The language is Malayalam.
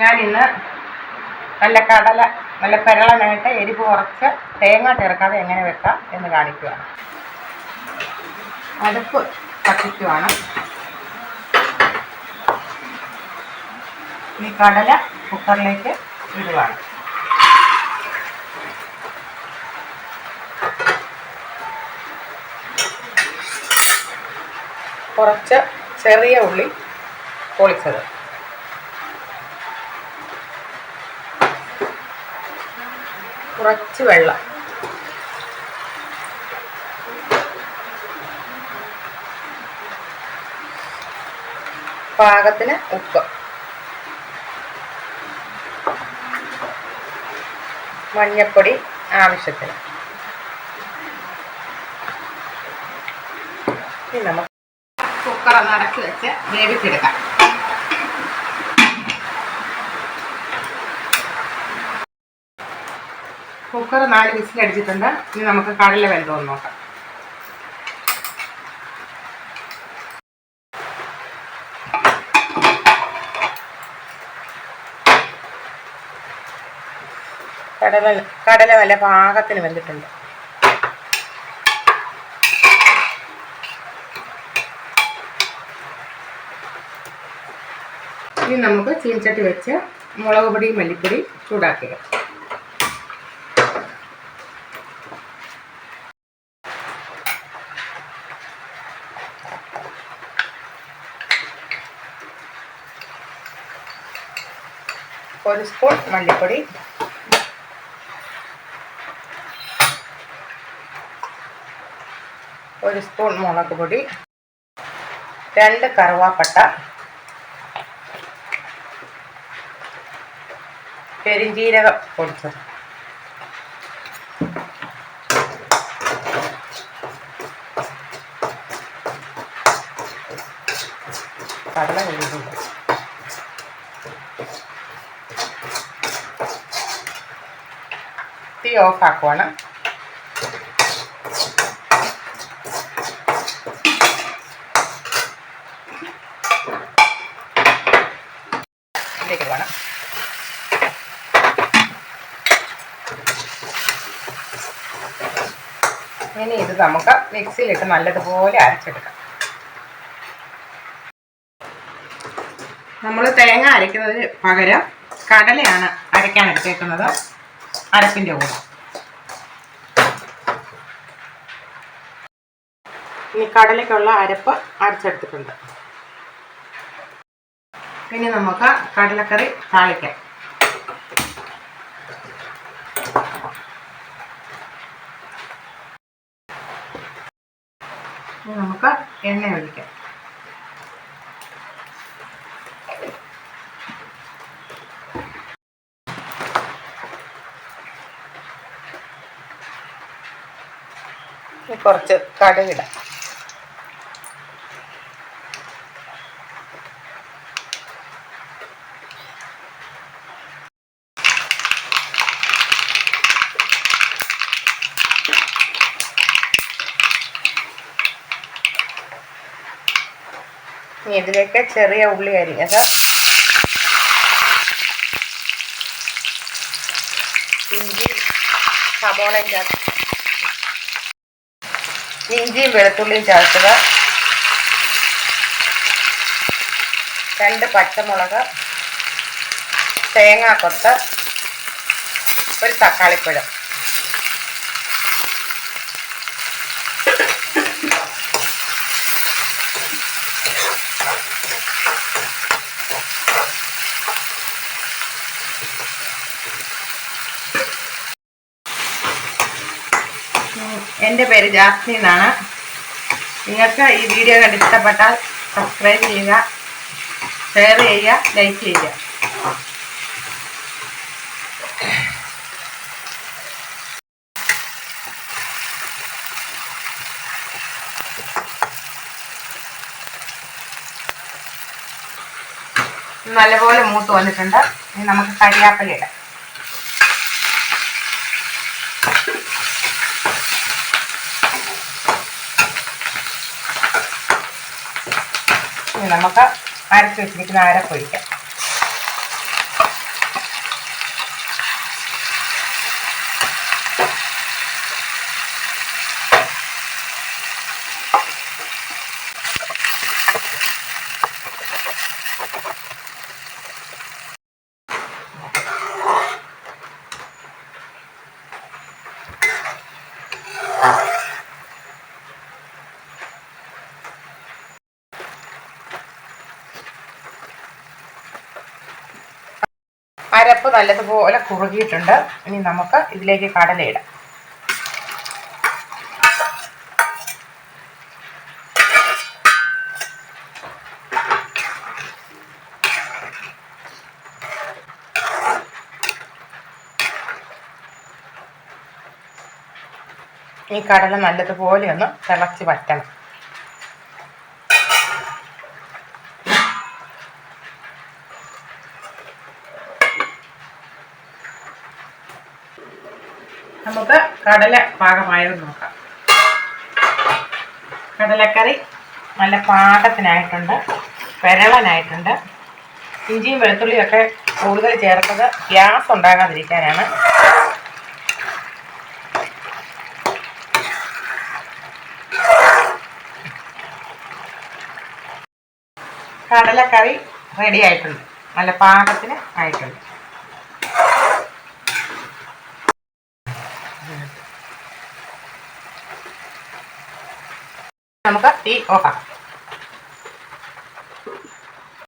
ഞാനിന്ന് നല്ല കടല നല്ല പെരളനായിട്ട് എരിവ് കുറച്ച് തേങ്ങ ചേർക്കാതെ എങ്ങനെ വെക്കാം എന്ന് കാണിക്കുകയാണ് അടുപ്പ് കത്തിക്കുവാണ് ഈ കടല കുക്കറിലേക്ക് ഇടുവാണ്. കുറച്ച് ചെറിയ ഉള്ളി പൊളിച്ചത്. കുറച്ച് വെള്ളം. പാകത്തിന് ഉപ്പ്. മഞ്ഞപ്പൊടി ആവശ്യത്തിന്. ഇനി നമുക്ക് കുക്കർ ഒന്ന് വെച്ച് വേവിച്ചെടുക്കാം. കുക്കർ നാല് വിസിലടിച്ചിട്ടുണ്ട് ഇനി നമുക്ക് കടല വെന്തോന്ന് നോക്കാം. കടല കടല നല്ല പാകത്തിന് വെന്തിട്ടുണ്ട്. ഇനി നമുക്ക് ചീനച്ചട്ടി വെച്ച് മുളക് പൊടി മല്ലിപ്പൊടി ചൂടാക്കുക ഒരു സ്പൂൺ മല്ലിപ്പൊടി. ഒരു സ്പൂൺ മുളക് പൊടി. രണ്ട് കറുവാപ്പട്ട. പെരിഞ്ജീരകം പൊടിച്ചത്. കടല വേവില്ല തീ ഓഫ് ആക്കുവാണ് ഇനി ഇത് നമുക്ക് മിക്സിയിലിട്ട് നല്ലതുപോലെ അരച്ചെടുക്കാം. നമ്മൾ തേങ്ങ അരയ്ക്കുന്നതിന് പകരം കടലയാണ് അരയ്ക്കാൻ എടുത്തേക്കുന്നത്. അരപ്പിന്റെ കൂടെ. ഇനി കടലയ്ക്കുള്ള അരപ്പ് അരച്ചെടുത്തിട്ടുണ്ട്. ഇനി നമുക്ക് കടലക്കറി താളിക്കാം. നമുക്ക് എണ്ണ ഒഴിക്കാം. കുറച്ച് കടുകിടാം. ഇനി ഇതിലേക്ക് ചെറിയ ഉള്ളി അരിഞ്ഞത്. ഇഞ്ചി സബോളയും ചേർത്ത് ഇഞ്ചിയും വെളുത്തുള്ളിയും ചേർക്കുക രണ്ട് പച്ചമുളക് തേങ്ങാക്കൊത്ത് ഒരു തക്കാളിപ്പഴം. എന്റെ പേര് ജാസ്മി എന്നാണ്. നിങ്ങൾക്ക് ഈ വീഡിയോ കണ്ട് ഇഷ്ടപ്പെട്ടാൽ സബ്സ്ക്രൈബ് ചെയ്യുക ഷെയർ ചെയ്യുക ലൈക്ക് ചെയ്യുക. നല്ലപോലെ മൂത്ത് വന്നിട്ടുണ്ട്. ഇനി നമുക്ക് കരിയാപ്പല ഇടാം. നമുക്ക് അരച്ചു വെച്ചിരിക്കുന്ന അരപ്പൊഴിക്കാം അരപ്പ് നല്ലതുപോലെ കുറുകിയിട്ടുണ്ട്. ഇനി നമുക്ക് ഇതിലേക്ക് കടലയിടാം ഈ കടല നല്ലതുപോലെ ഒന്ന് തിളച്ച് വറ്റണം. നമുക്ക് കടല പാകമായത് നോക്കാം. കടലക്കറി നല്ല പാകത്തിനായിട്ടുണ്ട് പെരളനായിട്ടുണ്ട്. ഇഞ്ചിയും വെളുത്തുള്ളിയും ഒക്കെ കൂടുതൽ ചേർത്തത് ഗ്യാസ് ഉണ്ടാകാതിരിക്കാനാണ്. കടലക്കറി റെഡി ആയിട്ടുണ്ട്. നല്ല പാകത്തിന് ആയിട്ടുണ്ട്. നമുക്ക് തീ ഓഫാക്കാം